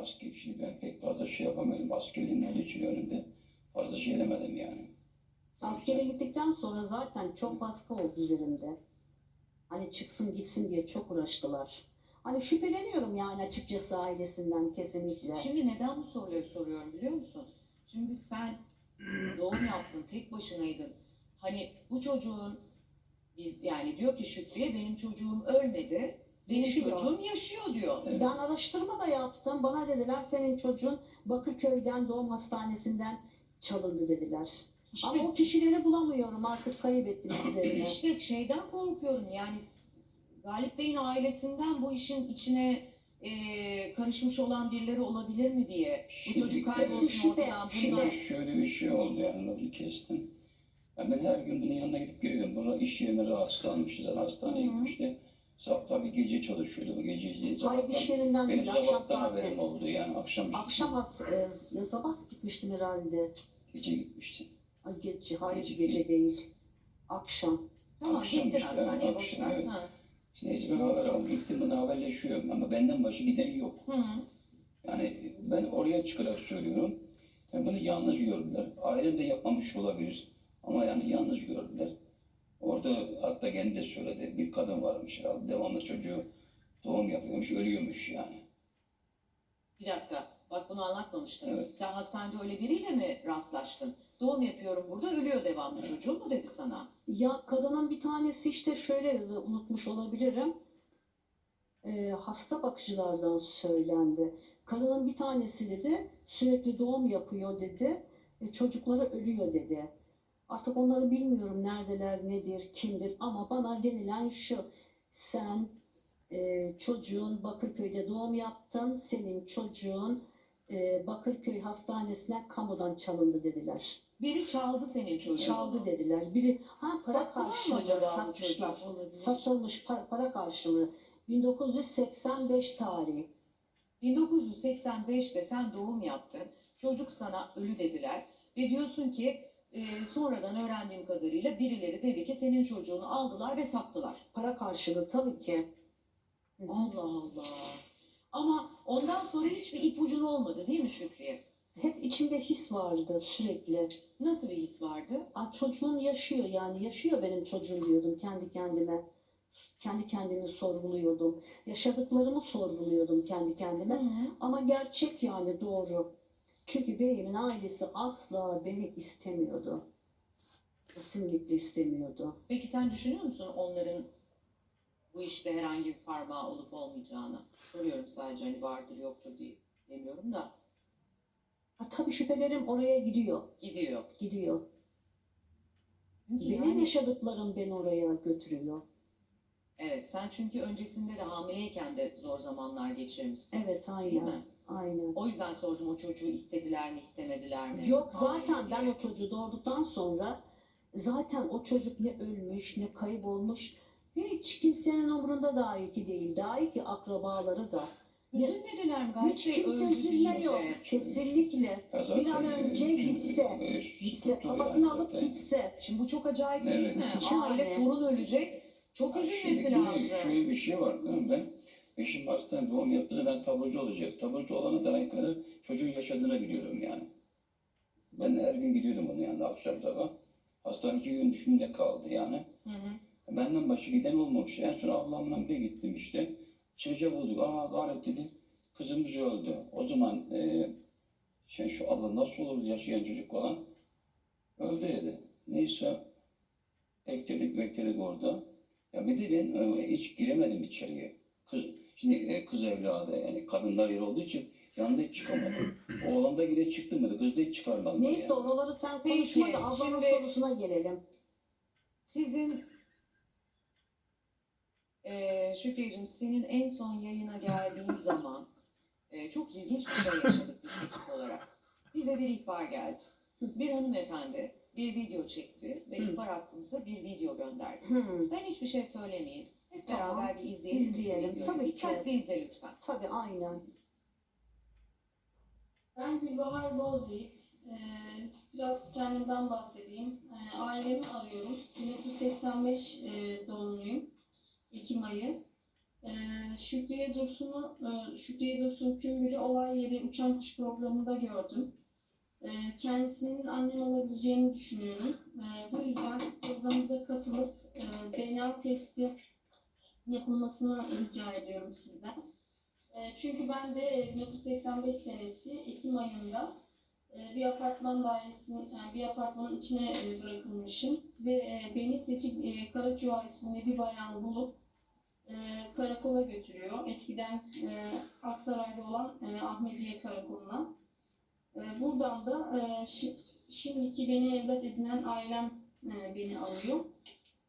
asker şimdi ben pek fazla şey yapamadım. Askerliğim olduğu için önümde fazla şey demedim yani. Askere gittikten sonra zaten çok baskı oldu üzerimde. Hani çıksın gitsin diye çok uğraştılar. Hani şüpheleniyorum yani açıkçası ailesinden kesinlikle. Şimdi neden bu soruları soruyorum biliyor musun? Şimdi sen doğum yaptın, tek başınaydın. Hani bu çocuğun biz yani diyor ki Şükrü'ye benim çocuğum ölmedi, benim Yaşıyor. çocuğum yaşıyor diyor. Evet. Ben araştırma da yaptım. Bana dediler senin çocuğun Bakırköy'den doğum hastanesinden çalındı dediler. İşte, Ama o kişileri bulamıyorum artık kaybettim izlerini. işte şeyden korkuyorum yani Galip Bey'in ailesinden bu işin içine e, karışmış olan birileri olabilir mi diye. Bu Şimdi- çocuk kaybolsun Şüphe, ortadan. şüphe. Bunlar Şimdi şöyle bir şey oldu yani lafını kestim. Ya ben her gün bunun yanına gidip geliyorum. Burada iş yerine rahatsızlanmış. Zaten hastaneye Hı hı. gitmişti. Sabah tabii gece çalışıyordu. Bu gece gece Hayır sabahtan. iş yerinden Benim değil akşam sabahtan haberim saatte. oldu yani akşam. Akşam as, e, sabah gitmiştim herhalde. Gece gitmişti. Ay gece, hayır Gece gece değil. Akşam. tamam Akşam gittin işte, hastaneye akşam, boşver. evet. Ha. Neyse ben haber aldım. Gittim bunu haberleşiyorum ama benden başı giden yok. Hı. Yani ben oraya çıkarak söylüyorum. Yani bunu yanlış gördüler. Ailem de yapmamış olabilir. Ama yani yanlış gördüler. Orada hatta kendi de söyledi. Bir kadın varmış herhalde. Devamlı çocuğu doğum yapıyormuş, ölüyormuş yani. Bir dakika. Bak bunu anlatmamıştın. Evet. Sen hastanede öyle biriyle mi rastlaştın? Doğum yapıyorum burada ölüyor devamlı çocuğum mu dedi sana? Ya kadının bir tanesi işte şöyle dedi, unutmuş olabilirim. Ee, hasta bakıcılardan söylendi. Kadının bir tanesi dedi sürekli doğum yapıyor dedi. E, çocukları ölüyor dedi. Artık onları bilmiyorum neredeler, nedir, kimdir ama bana denilen şu. Sen e, çocuğun Bakırköy'de doğum yaptın. Senin çocuğun e, Bakırköy Hastanesi'ne kamudan çalındı dediler. Biri çaldı senin çocuğunu. Çaldı dediler. Biri ha para Sattılar mı karşılığı acaba bu satmışlar. çocuğu? Satılmış pa- para karşılığı. 1985 tarihi. 1985'te sen doğum yaptın. Çocuk sana ölü dediler. Ve diyorsun ki e, sonradan öğrendiğim kadarıyla birileri dedi ki senin çocuğunu aldılar ve sattılar. Para karşılığı tabii ki. Allah Allah. Ama ondan sonra hiçbir ipucun olmadı değil mi Şükriye? Hep içimde his vardı sürekli. Nasıl bir his vardı? Aa, çocuğum yaşıyor yani yaşıyor benim çocuğum diyordum kendi kendime. Kendi kendimi sorguluyordum. Yaşadıklarımı sorguluyordum kendi kendime. Ama gerçek yani doğru. Çünkü beyimin ailesi asla beni istemiyordu. Kesinlikle istemiyordu. Peki sen düşünüyor musun onların bu işte herhangi bir parmağı olup olmayacağını? Soruyorum sadece hani vardır yoktur diye demiyorum da Ha, tabii şüphelerim oraya gidiyor. gidiyor. Gidiyor. Çünkü Benim yani- yaşadıklarım beni oraya götürüyor. evet sen çünkü öncesinde de hamileyken de zor zamanlar geçirmişsin. Evet Değil aynen. mi? Aynen. O yüzden sordum o çocuğu istediler mi istemediler mi? Yok zaten ben diye. o çocuğu doğurduktan sonra zaten o çocuk ne ölmüş ne kaybolmuş hiç kimsenin umurunda dahi ki değil. Dahi ki akrabaları da. Üzülmediler mi? Hiç Bey kimse öldü üzülme deyince. yok. Kesinlikle. Ya Bir an önce e, gitse, e, Gitse tuttu yani kafasını alıp zaten. gitse. Şimdi bu çok acayip Evet. değil mi? Yani. Aile torun ölecek. Çok üzülmesi şimdi lazım. Şöyle bir şey var değil mi? Ben eşim hastanede doğum yaptığında ben taburcu olacak. Taburcu olana kadar kadar çocuğun yaşadığını biliyorum yani. Ben her gün gidiyordum onun yanına akşam sabah. Hastane iki gün düşümde kaldı yani. Hı hı. Benden başka giden olmamış. En son ablamla bir gittim işte. Çocuğa bulduk. Aa gayret dedi. Kızımız öldü. O zaman e, şey şu Allah nasıl olur yaşayan çocuk falan. Öldü dedi. Neyse bekledik bekledik orada. Ya bir de ben e, hiç giremedim içeriye. Kız, şimdi e, kız evladı yani kadınlar yer olduğu için yanında hiç çıkamadım. Oğlan da yine çıktı mı da kız da hiç çıkarmadı. Neyse yani. oraları sen Peki, konuşma da ablamın şimdi- sorusuna gelelim. Sizin eee Şükriyeciğim senin en son yayına geldiğin zaman eee, çok ilginç bir şey yaşadık biz ekip olarak. Bize bir ihbar geldi. Bir hanımefendi bir video çekti ve Hı. ihbar hattımıza bir video gönderdi. Ben hiçbir şey söylemeyeyim. Hep Tamam. beraber bir izleyelim. şu İzleyelim. Tabii ki. Dikkatli izle lütfen. tabii aynen. Ben Gülbahar Bozyiğit. Ee, biraz kendimden bahsedeyim. Ee, ailemi arıyorum. 1985 e, doğumluyum. Ekim ayı. Ee, Şükriye Dursun'u, e, Şükriye Dursun Kümbül'ü olay yeri uçan kuş programında gördüm. Ee, kendisinin annem olabileceğini düşünüyorum. Ee, bu yüzden programımıza katılıp e, DNA testi yapılmasını rica ediyorum sizden. Ee, çünkü ben de e, 1985 senesi Ekim ayında e, bir apartman dairesinin, yani bir apartmanın içine e, bırakılmışım ve e, beni seçip e, Karaçuğa isminde bir bayan bulup karakola götürüyor. Eskiden Aksaray'da olan e, Ahmediye Karakolu'na. Buradan da şi- şimdiki beni evlat edinen ailem beni alıyor.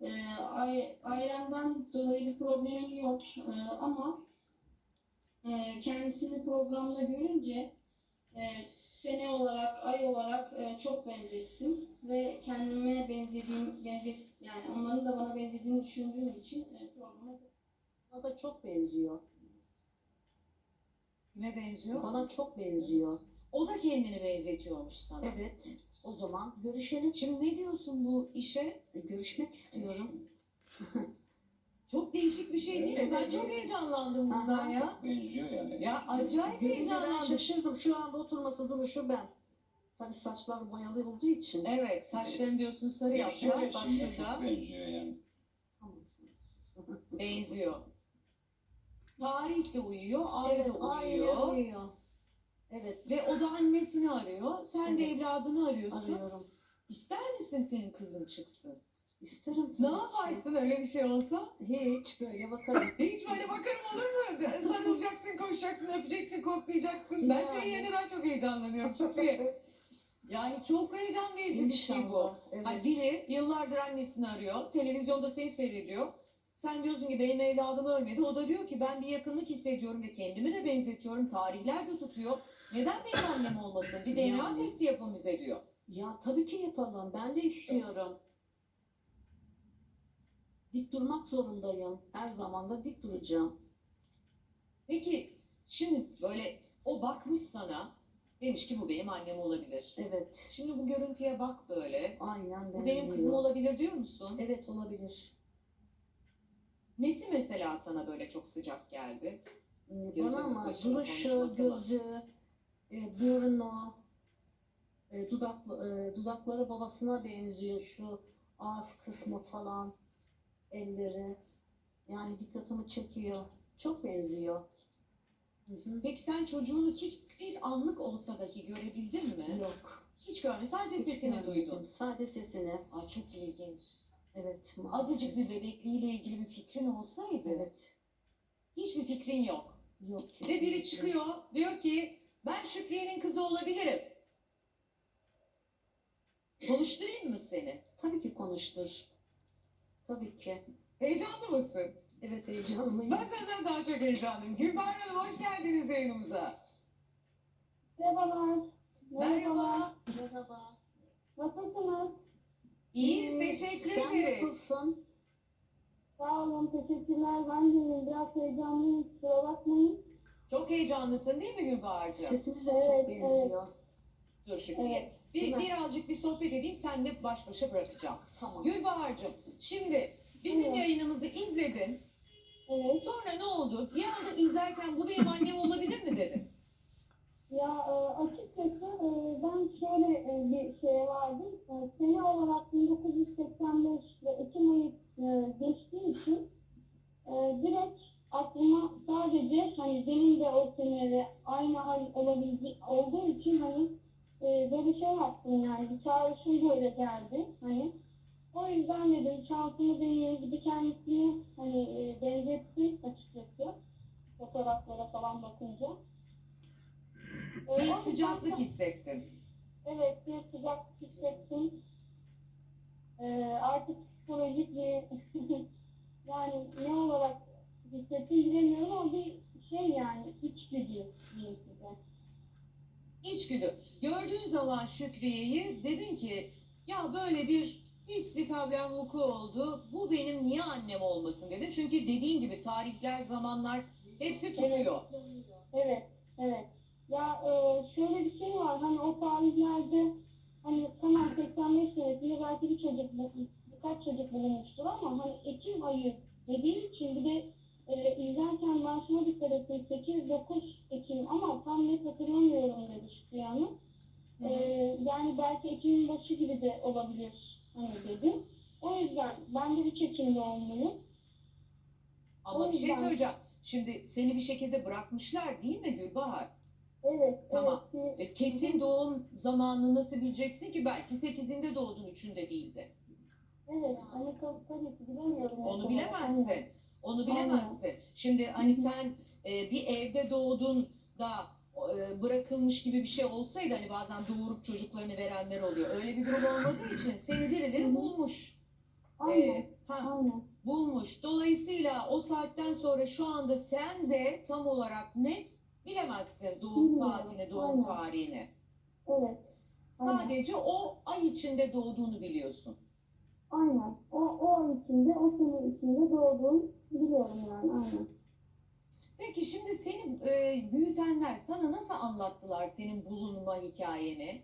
E, ai- ailemden dolayı bir problemim yok E, ama e, kendisini programda görünce e, sene olarak, ay olarak e, çok benzettim ve kendime benzediğim, benzet yani onların da bana benzediğini düşündüğüm için e, programa Bana da çok benziyor. Kime benziyor? Bana çok benziyor. O da kendini benzetiyormuş sana. Evet. O zaman görüşelim. Şimdi ne diyorsun bu işe? E, Görüşmek istiyorum. Çok değişik bir şey değil mi? Ben çok heyecanlandım bundan Aha. ya. Benziyor yani. Ya acayip ben heyecanlandım. şaşırdım. Şu anda oturması duruşu ben. Tabii saçlar boyalı olduğu için. Evet, saçlarını diyorsun sarı yapsa Benziyor, bak şurada Çok benziyor yani. Benziyor. Tarih de uyuyor, ay Evet, da uyuyor. uyuyor. Evet, Ve o da annesini arıyor. Sen de Evet. evladını arıyorsun. arıyorum. İster misin senin kızın çıksın? İsterim Ne tabii ki. yaparsın öyle bir şey olsa? Hiç böyle bakarım. Hiç böyle bakarım olur mu? Sarılacaksın, koşacaksın, öpeceksin, koklayacaksın. Ben senin Yani. yerine daha çok heyecanlanıyorum. İyi. Yani çok heyecan verici bir şey bu. İnşallah, Evet. Hani biri yıllardır annesini arıyor, televizyonda seni seyrediyor. Sen diyorsun ki benim evladım ölmedi. O da diyor ki ben bir yakınlık hissediyorum ve kendimi de benzetiyorum. Tarihler de tutuyor. Neden benim annem olmasın? Bir DNA testi yapın bize diyor. Ya tabii ki yapalım. Ben de istiyorum. Dik durmak zorundayım. Her zaman da dik duracağım. Peki şimdi böyle o bakmış sana. Demiş ki bu benim annem olabilir. Evet. Şimdi bu görüntüye bak böyle. Aynen Bu benim kızım benziyor. olabilir diyor musun? Evet olabilir. Nesi mesela sana böyle çok sıcak geldi? Gözü, Bana ama duruşu, konuşması mı? gözü, e, burnu, e, dudaklı, e, dudakları babasına benziyor şu ağız kısmı falan, elleri. Yani dikkatimi çekiyor. Çok benziyor. Hı hı. Peki sen çocuğunu hiçbir anlık olsa dahi görebildin mi? Yok. Hiç görme. Sadece Hiç sesini görmedim. duydun. Sadece sesini. Aa, çok ilginç. Evet. maalesef. Azıcık bir bebekliğiyle ilgili bir fikrin olsaydı Evet. hiçbir fikrin yok. Yok. Ve biri çıkıyor diyor ki ben Şükriye'nin kızı olabilirim. Konuşturayım mı seni? Tabii ki konuştur. Tabii ki. Heyecanlı mısın? Evet heyecanlıyım. Ben senden daha çok heyecanlıyım. Gülbahar Hanım hoş geldiniz yayınımıza. Merhabalar. Merhaba. Merhaba. Nasılsınız? İyiyiz, Ee, teşekkür Sen ederiz. nasılsın? Sağ olun, teşekkürler. Ben de biraz heyecanlıyım, kusura bakmayın. Çok heyecanlısın değil mi Gülbahar'cığım? Sesiniz de Evet, çok evet. benziyor. Dur Şükriye. Bir, Değil mi? birazcık bir sohbet edeyim, seninle baş başa bırakacağım. Tamam. Gülbahar'cığım, şimdi bizim Evet. yayınımızı izledin. Evet. Sonra ne oldu? Bir anda izlerken bu benim annem olabilir mi dedin? Ya e, açıkçası e, ben şöyle e, bir şeye vardım. E, sene olarak 1985 ve Ekim ayı e, geçtiği için e, direkt aklıma sadece hani benim de o senede aynı ay olabildiği olduğu için hani e, böyle şey yaptım yani bir çağrışım böyle geldi hani. O yüzden dedim şansımı deneyeyim gibi kendisini hani e, benzetti açıkçası fotoğraflara falan bakınca. E, o Bir yüzden sıcaklık hissettin. Evet, bir sıcaklık hissettim. Ee, artık psikolojik bir yani ne olarak hissettim bilemiyorum ama bir şey yani içgüdü diyeyim size. İçgüdü. Gördüğün zaman Şükriye'yi dedin ki ya böyle bir kavram vuku oldu. Bu benim niye annem olmasın dedin. Çünkü dediğin gibi tarihler, zamanlar hepsi tutuyor. Evet, evet. Ya e, şöyle bir şey var hani o tarihlerde hani tamam 85 senesinde belki bir çocuk birkaç çocuk bulunmuştur ama hani Ekim ayı dediğim için bir de e, izlerken maaşıma dikkat ettim 8-9 Ekim ama tam net hatırlamıyorum dedi Şükrü Hanım. E, yani belki Ekim'in başı gibi de olabilir hani dedim. O yüzden ben de 3 Ekim doğumluyum. Ama O bir şey söyleyeceğim. Şimdi seni bir şekilde bırakmışlar değil mi Gülbahar? Evet, Tamam. evet. E, kesin doğum zamanını nasıl bileceksin ki? Belki 8'inde doğdun 3'ünde değildi. Evet, hani tabii ki bilemiyorum. Onu zaman. bilemezsin. Hani Aynen. Onu Aynen. bilemezsin. Şimdi hani sen e, bir evde doğdun da e, bırakılmış gibi bir şey olsaydı hani bazen doğurup çocuklarını verenler oluyor. Öyle bir durum olmadığı için seni birileri bulmuş. Aynen, E, ha, aynen. bulmuş. Dolayısıyla o saatten sonra şu anda sen de tam olarak net bilemezsin doğum Bilmiyorum. saatini, doğum Aynen. tarihini. Evet, Aynen. Sadece o ay içinde doğduğunu biliyorsun. aynen. O, o ay içinde, o sene içinde doğduğum biliyorum yani, aynen. Peki şimdi seni e, büyütenler sana nasıl anlattılar senin bulunma hikayeni?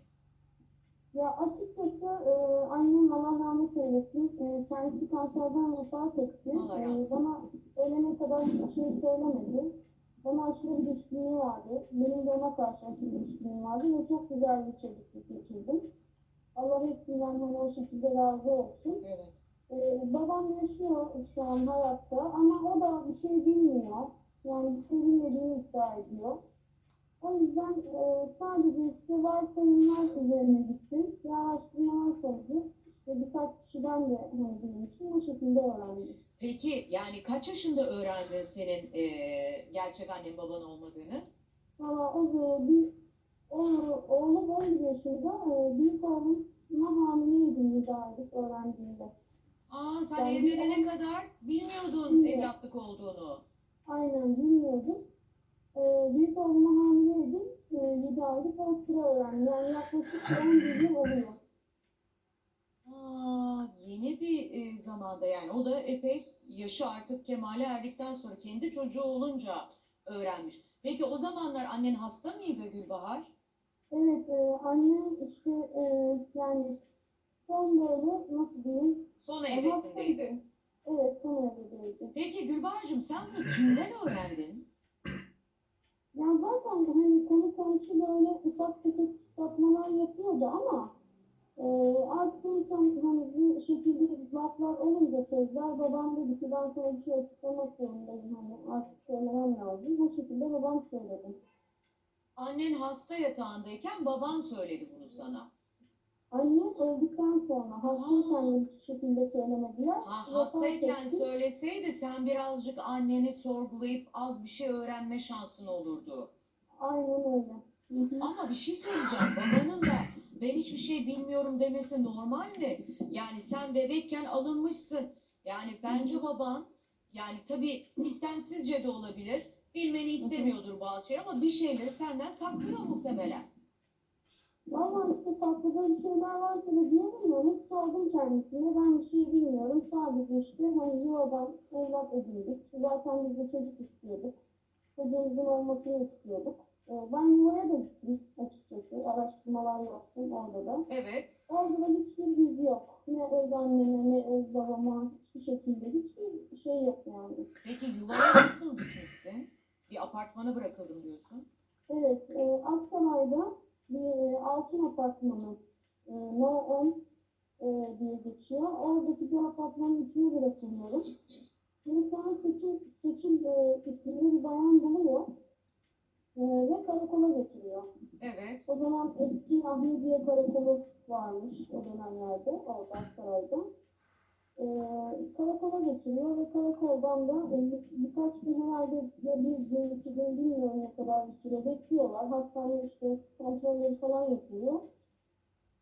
Ya açıkçası e, annem Allah rahmet eylesin. E, kendisi kanserden vefat etti. Allah E, bana ölene kadar hiçbir şey söylemedi. Bana aşırı bir düşkünlüğü vardı. Benim de ona karşı aşırı bir düşkünlüğüm vardı ve çok güzel bir çocukluk geçirdim. Allah hepsinden hani o şekilde razı olsun. Evet. Ee, babam yaşıyor şu an hayatta ama o da bir şey bilmiyor. Yani bir şey bilmediğini iddia ediyor. O yüzden e, sadece işte varsayımlar üzerine gittim. Ve araştırmalar sonucu işte birkaç kişiden de hani duymuştum. O şekilde öğrendim. Peki yani kaç yaşında öğrendin senin e, gerçek annen baban olmadığını? Ama o da bir o, oğlum 11 yaşında e, büyük oğlumla hamileydim aylık öğrendiğimde. Aa sen Ben evlenene kadar bilmiyordun Bilmiyorum. evlatlık olduğunu. Aynen bilmiyordum. Ee, büyük oğluma hamileydim. Ee, 7 aylık o sıra öğrendim. Yani yaklaşık 11 yıl oluyor. Aa yeni bir e, zamanda yani o da epey yaşı artık kemale erdikten sonra kendi çocuğu olunca öğrenmiş. Peki o zamanlar annen hasta mıydı Gülbahar? Evet e, annem işte e, yani son böyle nasıl diyeyim? Son evresindeydi. Evet son evredeydi. Peki Gülbahar'cığım sen bunu kimden öğrendin? Ya zaten hani konu komşu böyle ufak tefek sapmalar yapıyordu ama e, artık insan hani bu şekilde laflar olunca sözler babam dedi ki ben sana bir şey açıklamak zorundayım hani artık söylemem lazım. O şekilde babam söyledi. Annen hasta yatağındayken baban söyledi bunu sana. Annem öldükten sonra hastayken hiçbir şekilde söylemediler. Ha, hastayken söyleseydi sen birazcık anneni sorgulayıp az bir şey öğrenme şansın olurdu. Aynen öyle. Hı hı. Ama bir şey söyleyeceğim. Babanın da ben hiçbir şey bilmiyorum demesi normal mi? Yani sen bebekken alınmışsın. Yani bence baban yani tabii istemsizce de olabilir. Bilmeni istemiyordur bazı şey ama bir şeyleri senden saklıyor muhtemelen. Valla işte saklıda bir şeyler varsa da diyemiyorum. Sordum kendisine. Ben bir şey bilmiyorum. Sadece işte hani yuvadan evlat edindik. Zaten biz de çocuk istiyorduk. Çocuğumuzun olmasını istiyorduk. Ee, Ben yuvaya da gittim açıkçası. Araştırmalar yaptım orada da. Evet. Orada da hiçbir iz yok. Ne öz anneme ne öz babama hiçbir şekilde hiçbir şey yok yani. Peki yuvaya nasıl gitmişsin? Bir apartmana bırakıldım diyorsun. Evet, e, Aksaray'da bir e, altın apartmanı e, No 10 e, diye geçiyor. Oradaki bir apartmanın içine bırakılıyorum. Ve sonra seçim, seçim e, isimli bir bayan buluyor e, ve karakola getiriyor. Evet. O zaman eski Ahmediye Karakolu varmış o dönemlerde orada Aksaray'da. E, karakola getiriyor ve karakoldan da e, bir- birkaç gün herhalde ya bir gün, iki gün bilmiyorum ne kadar bir süre bekliyorlar. Hastane işte kontrolleri falan yapılıyor.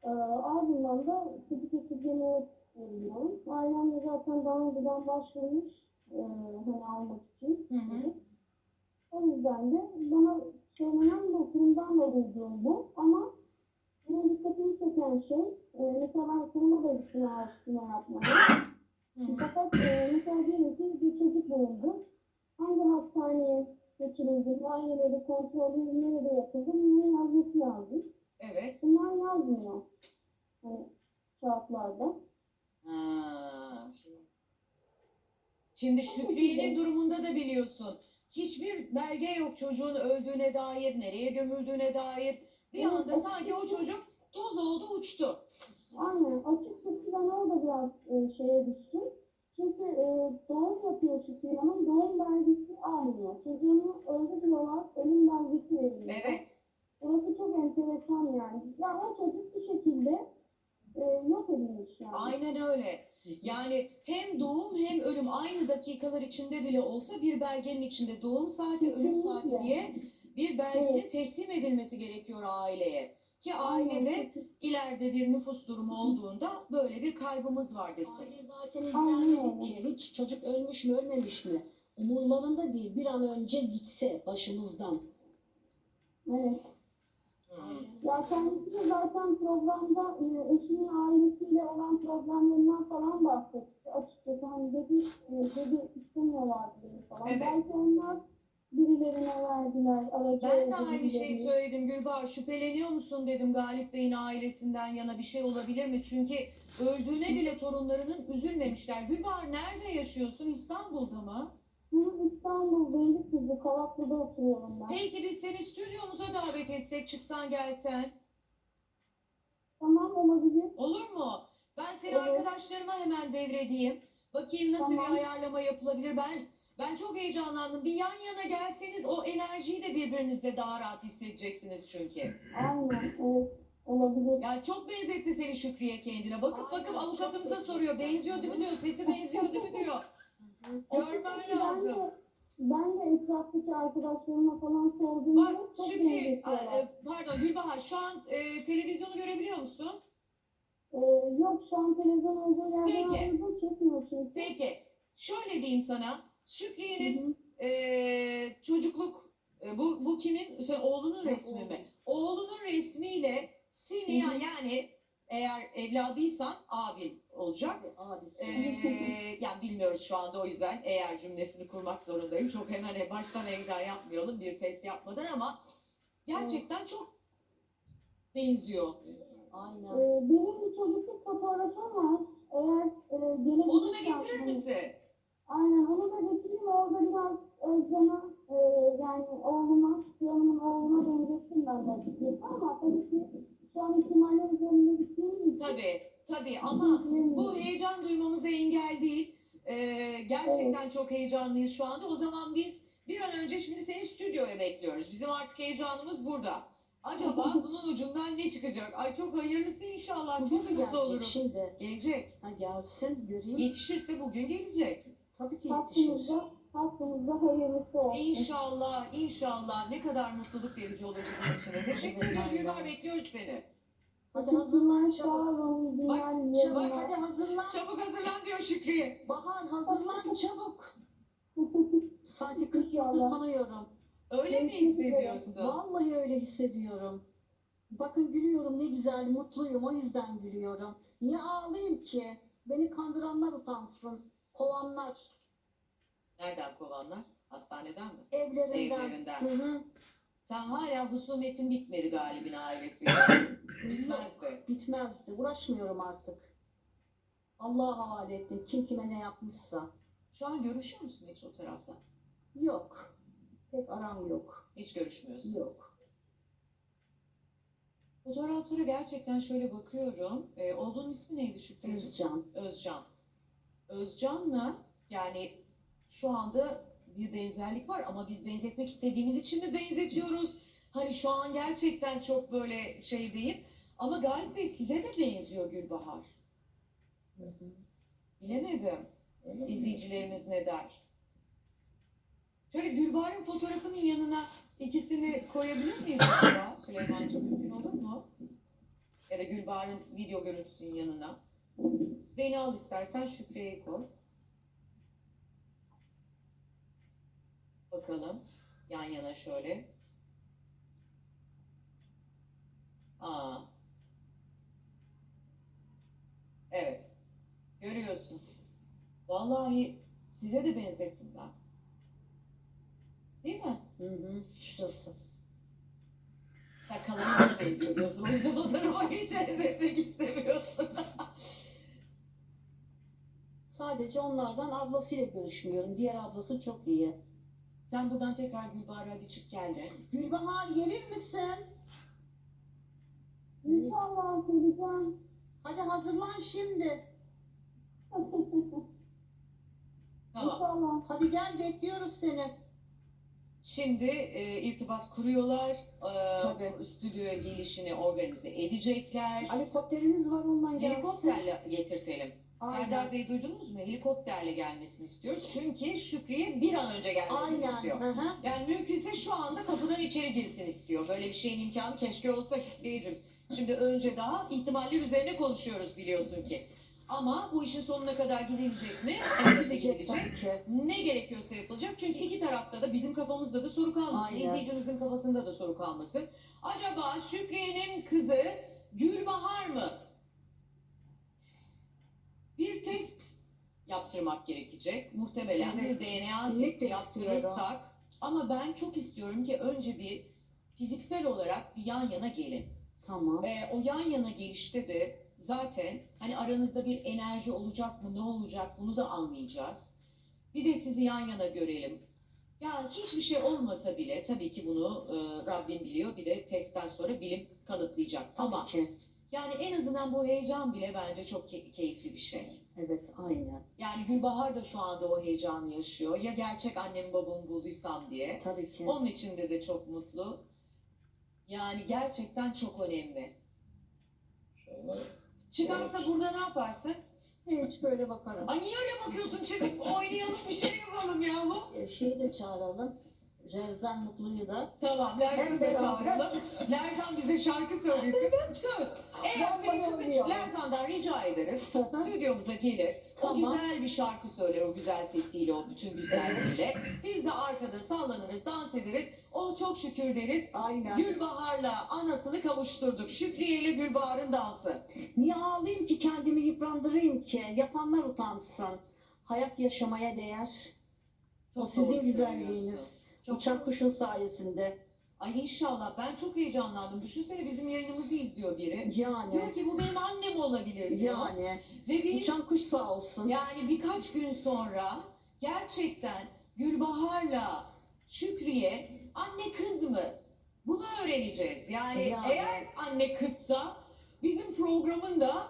E, ardından da çocuk esirgemeye veriliyorum. Ailem de zaten daha önceden başlamış e, hani almak için. Hı hı. O yüzden de bana söylenen de kurumdan da duyduğum bu. Ama benim dikkatimi çeken şey, e, mesela ben kuruma da gittim araştırma yapmaya. Fakat e, diyelim ki bir çocuk bulundu. Hangi hastaneye götürüldü, aileleri kontrolü nerede yapıldı, bunları yazması lazım. Evet. Bunlar yazmıyor. Hani kağıtlarda. Ha. Şimdi Şükriye'nin durumunda da biliyorsun. Hiçbir belge yok çocuğun öldüğüne dair, nereye gömüldüğüne dair. Bir anda sanki o çocuk toz oldu uçtu. Aynen. Açıkçası ben orada biraz e, şeye düştüm. Çünkü e, doğum yapıyor Şükrü Hanım. Doğum belgesi almıyor. Çocuğunu öldü diyorlar. Ölüm belgesi veriliyor. Evet. Burası çok enteresan yani. Ya o çocuk bir şekilde e, yok edilmiş yani. Aynen öyle. Yani hem doğum hem ölüm aynı dakikalar içinde bile olsa bir belgenin içinde doğum saati, ölüm saati diye bir belgenin teslim edilmesi gerekiyor aileye. Ki ailede ileride bir nüfus durumu olduğunda böyle bir kaybımız var desin. Aile zaten ki. Hiç çocuk ölmüş mü ölmemiş mi? Umurlarında değil. Bir an önce gitse başımızdan. Evet. Hmm. Ya kendisi de zaten programda dedi, e, dedi istemiyorlar beni falan. Evet. Belki onlar birilerine verdiler. Aracı Ben de aynı şeyi söyledim Gülbahar. Şüpheleniyor musun dedim Galip Bey'in ailesinden yana bir şey olabilir mi? Çünkü öldüğüne bile torunlarının üzülmemişler. Gülbahar nerede yaşıyorsun? İstanbul'da mı? Hı, İstanbul Beylikdüzü Kavaklı'da oturuyorum ben. Peki biz seni stüdyomuza davet etsek, çıksan gelsen. Tamam olabilir. Olur mu? Ben seni Olur. arkadaşlarıma hemen devredeyim. Bakayım nasıl Tamam. bir ayarlama yapılabilir. Ben ben çok heyecanlandım. Bir yan yana gelseniz o enerjiyi de birbirinizde daha rahat hissedeceksiniz çünkü. Aynen. Evet. Olabilir. Yani çok benzetti seni Şükriye kendine. Bakıp Aynen, bakıp çok avukatımıza soruyor. Benziyor değil mi diyor. Sesi benziyor değil mi diyor. Görmen Açıkçası ben lazım. de, ben de etraftaki arkadaşlarıma falan sorduğumda Bak çok Şükriye, benzetiyorlar. e, pardon Gülbahar şu an e, televizyonu görebiliyor musun? Ee, yok şu an televizyon olduğu yerden Peki. çekmiyor çünkü. Peki şöyle diyeyim sana. Şükriye'nin e, çocukluk e, bu bu kimin? Sen oğlunun resmi mi? Oğlunun resmiyle seni Hı hı. yani eğer evladıysan abin olacak. Abisi. Ee, yani bilmiyoruz şu anda o yüzden eğer cümlesini kurmak zorundayım. Çok hemen baştan heyecan yapmayalım bir test yapmadan ama gerçekten çok benziyor. Aynen. Ee, benim bir çocukluk fotoğrafım var. Eğer e, gelebilirsen... Onu da getirir misin? Aynen onu da getireyim. Orada biraz Özcan'a e, yani oğluma, yanımın oğluna benzettim ben de açıkçası ama tabii ki şu an ihtimaller üzerinde gittiğimiz için... Tabii tabii ama bu heyecan duymamıza engel değil. Ee, gerçekten çok heyecanlıyız şu anda. O zaman biz bir an önce şimdi seni stüdyoya bekliyoruz. Bizim artık heyecanımız burada. Acaba bunun ucundan ne çıkacak? Ay çok hayırlısı inşallah. Bugün Çok mutlu olurum. gelecek şimdi? Gelecek. Ha gelsin göreyim. Yetişirse bugün gelecek. Tabii ki yetişir. Hakkımızda, hakkımızda hayırlısı olsun. İnşallah, inşallah. Ne kadar mutluluk verici olur bizim için. Teşekkür ederiz. Gülbar. Bekliyoruz seni. Hadi hazırlan çabuk. Bak, Çabuk hadi hazırlan. Çabuk hazırlan diyor Şükrü'ye. Bahar hazırlan çabuk. Sanki 40 yıldır tanıyorum. Öyle mi hissediyorsun? Vallahi öyle hissediyorum. Bakın gülüyorum ne güzel, mutluyum o yüzden gülüyorum. Niye ağlayayım ki? Beni kandıranlar utansın. Kovanlar Nereden kovanlar? Hastaneden mi? evlerinden. Evlerinden. Hı hı. Sen hala husumetin bitmedi galibin ailesiyle. Bitmez de. Bitmezdi. Uğraşmıyorum artık. Allah'a havale ettim. Kim kime ne yapmışsa. Şu an görüşüyor musun hiç o tarafta? Yok. Pek aram yok. Hiç görüşmüyorsun. Yok. Fotoğraflara gerçekten şöyle bakıyorum. Ee, oğlunun ismi neydi Şükrü? Özcan. Özcan. Özcan'la yani şu anda bir benzerlik var ama biz benzetmek istediğimiz için mi benzetiyoruz? Hani şu an gerçekten çok böyle şey değil. Ama Galip Bey size de benziyor Gülbahar. Hı hı. Bilemedim. Öyle mi? İzleyicilerimiz ne der? Şöyle Gülbahar'ın fotoğrafının yanına ikisini koyabilir miyiz acaba? Süleyman'cığım mümkün olur mu? Ya da Gülbahar'ın video görüntüsünün yanına. Beni al istersen Şükrü'ye koy. Bakalım. Yan yana şöyle. Aa. Evet. Görüyorsun. Vallahi size de benzettim ben. Değil mi? Hı hı. Şurası. Ya kalanına benziyor diyorsun. O yüzden fotoğrafa hiç benzetmek istemiyorsun. Sadece onlardan ablasıyla görüşmüyorum. Diğer ablası çok iyi. Sen buradan tekrar Gülbahar hadi çık gel de. Gülbahar gelir misin? İnşallah İnşallah geleceğim. Hadi hazırlan şimdi. Tamam. İnşallah. Hadi gel bekliyoruz seni. Şimdi e, irtibat kuruyorlar. E, Tabii. stüdyoya gelişini organize edecekler. Helikopteriniz var ondan gelsin. Helikopterle getirtelim. Serdar Aynen. Bey duydunuz mu? Helikopterle gelmesini istiyoruz. Çünkü Şükriye bir an önce gelmesini Aynen. istiyor. Hı hı. Yani mümkünse şu anda kapıdan içeri girsin istiyor. Böyle bir şeyin imkanı keşke olsa Şükriyeciğim. Şimdi önce daha ihtimaller üzerine konuşuyoruz biliyorsun ki. Ama bu işin sonuna kadar gidilecek mi? Elbette Gidecek gidilecek. Ne gerekiyorsa yapılacak. Çünkü iki tarafta da bizim kafamızda da soru kalmasın. Aynen. izleyicimizin kafasında da soru kalmasın. Acaba Şükriye'nin kızı Gülbahar mı? Bir test yaptırmak gerekecek. Muhtemelen Evet, bir DNA kesinlikle testi yaptırırsak. Ama ben çok istiyorum ki önce bir fiziksel olarak bir yan yana gelin. Tamam. Ee, o yan yana gelişte de zaten hani aranızda bir enerji olacak mı ne olacak bunu da anlayacağız. Bir de sizi yan yana görelim. Yani hiçbir şey olmasa bile tabii ki bunu e, Rabbim biliyor. Bir de testten sonra bilim kanıtlayacak. Ama ki. yani en azından bu heyecan bile bence çok key- keyifli bir şey. Evet aynen. Yani Gülbahar da şu anda o heyecanı yaşıyor. Ya gerçek annem babamı bulduysam diye. Tabii ki. Onun içinde de çok mutlu. Yani gerçekten çok önemli. İnşallah. Çıkarsa burada ne yaparsın? Hiç böyle bakarım. Ay niye öyle bakıyorsun? Çıkıp oynayalım bir şey yapalım yahu. Ee, Şeyi de çağıralım. Rezan Mutlu'yu da. Tamam Lerzan'ı da çağıralım. Lerzan bize şarkı söylesin. Söz. Eğer Vallahi senin kızın. Lerzan'dan rica ederiz. Stüdyomuza gelir. Tamam. O güzel bir şarkı söyler o güzel sesiyle, o bütün güzelliğiyle. Biz de arkada sallanırız, dans ederiz. Oh çok şükür deriz. Aynen. Gülbahar'la anasını kavuşturduk. Şükriye ile Gülbahar'ın dansı. Niye ağlayayım ki kendimi yıprandırayım ki? Yapanlar utansın. Hayat yaşamaya değer. Çok o sizin doğru güzelliğiniz. Çok Uçan kuşun sayesinde. Ay inşallah. Ben çok heyecanlandım. Düşünsene bizim yayınımızı izliyor biri. Yani. Diyor ki bu benim annem olabilir diyor. Yani. Ve biz Uçan kuş sağ olsun. yani birkaç gün sonra gerçekten Gülbahar'la Şükriye anne kız mı? Bunu öğreneceğiz. Yani, Yani. eğer anne kızsa bizim programın da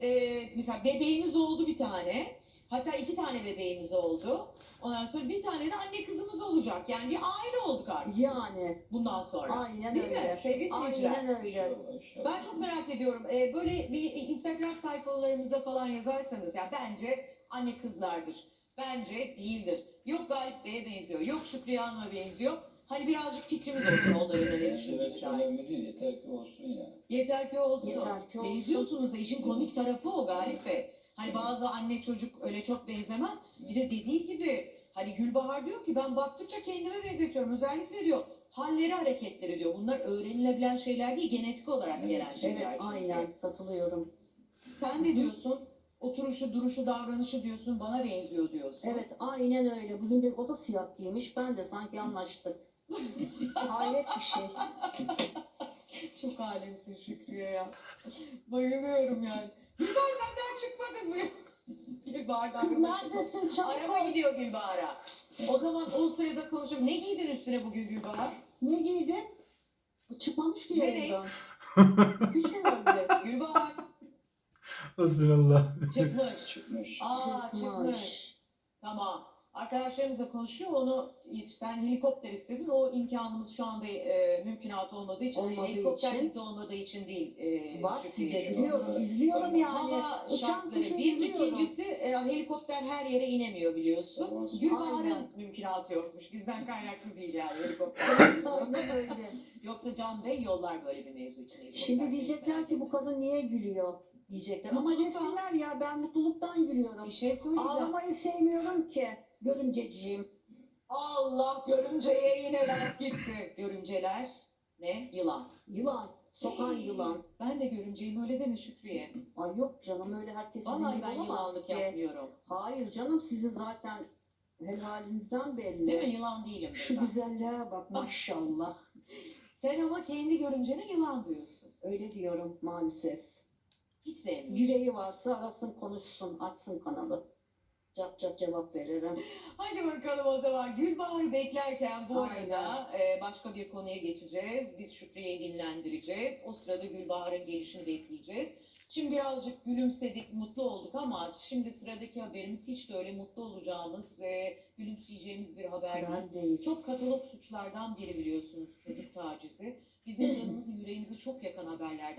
e, mesela bebeğimiz oldu bir tane. Hatta iki tane bebeğimiz oldu. Ondan sonra bir tane de anne kızımız olacak. Yani bir aile olduk artık. Yani. Bundan sonra. Aynen Değil mi? öyle. Sevgili seyirciler. Aynen öyle. İnşallah, inşallah. Ben çok merak ediyorum. Ee, böyle bir Instagram sayfalarımızda falan yazarsanız ya bence anne kızlardır. Bence değildir. Yok Galip Bey'e benziyor. Yok Şükriye Hanım'a benziyor. Hani birazcık fikrimiz olsun onların da ne Evet, düşündüğüne dair. önemli değil. Yeter ki olsun ya. Yeter ki olsun. Yeter ki olsun. Benziyorsunuz da işin komik tarafı o Galip Bey. Hani bazı anne çocuk öyle çok benzemez. Bir de dediği gibi hani Gülbahar diyor ki ben baktıkça kendime benzetiyorum. Özellikle diyor halleri hareketleri diyor. Bunlar öğrenilebilen şeyler değil genetik olarak gelen şeyler. Evet çünkü. aynen katılıyorum. Sen de diyorsun oturuşu, duruşu, davranışı diyorsun bana benziyor diyorsun. Evet aynen öyle. Bugün de o da siyah giymiş. Ben de sanki anlaştık. Hayret bir şey. Çok alemsin Şükrü'ye ya. Bayılıyorum yani. Gülbahar sen daha çıkmadın mı? Yola çıkma. neredesin çabuk Araba ol. gidiyor Gülbahar'a. O zaman o sırada konuşalım. Ne giydin üstüne bugün Gülbahar? Ne giydin? Bu Çıkmamış ki Ne yerinden. Hiç herhalde. Gülbahar Hasbinallah. çıkmış. Çıkmış. Aa çıkmış. Tamam. Arkadaşlarımızla konuşuyor. Onu sen helikopter istedin. O imkanımız şu anda e, mümkünat olmadığı için. Olmadığı helikopter için. bizde olmadığı için değil. E, Var Şükrü'ye. sizde biliyorum. izliyorum yani. Hava Uçan şartları. kuşu Bir izliyorum. ikincisi e, helikopter her yere inemiyor biliyorsun. Gülbahar'ın Aynen. mümkünatı yokmuş. Bizden kaynaklı değil yani helikopter. Aynen öyle. Yoksa Can Bey yollar böyle bir mevzu için. helikopter Şimdi diyecekler ki bu kadın niye gülüyor diyecekler. Ama Mutluluktan. desinler ya ben mutluluktan gülüyorum. Bir şey söyleyeceğim. Ağlamayı sevmiyorum ki. Görümceciğim. Allah görümceye yine laf gitti. Görümceler ne? Yılan. Yılan. Sokan yılan. Ben de görümceyim öyle deme Şükriye. Ay yok canım öyle herkes sizin Vallahi gibi ben olamaz yılanlık ki. yapmıyorum. Hayır canım sizin zaten her halinizden belli. Değil mi? Yılan değilim. Şu ben. güzelliğe bak maşallah. Sen ama kendi görümcene yılan diyorsun. Öyle diyorum maalesef. Hiç sevmiyorsun. Yüreği varsa arasın konuşsun açsın kanalı. Cat cat cevap veririm. Hadi bakalım o zaman Gülbahar'ı beklerken bu Aynen. arada e, başka bir konuya geçeceğiz. Biz Şükriye'yi dinlendireceğiz. O sırada Gülbahar'ın gelişini bekleyeceğiz. Şimdi birazcık gülümsedik, mutlu olduk ama şimdi sıradaki haberimiz hiç de öyle mutlu olacağımız ve gülümseyeceğimiz bir haber değil. Değil. Çok katalog suçlardan biri biliyorsunuz çocuk tacizi. Bizim canımızı, yüreğimizi çok yakan haberlerden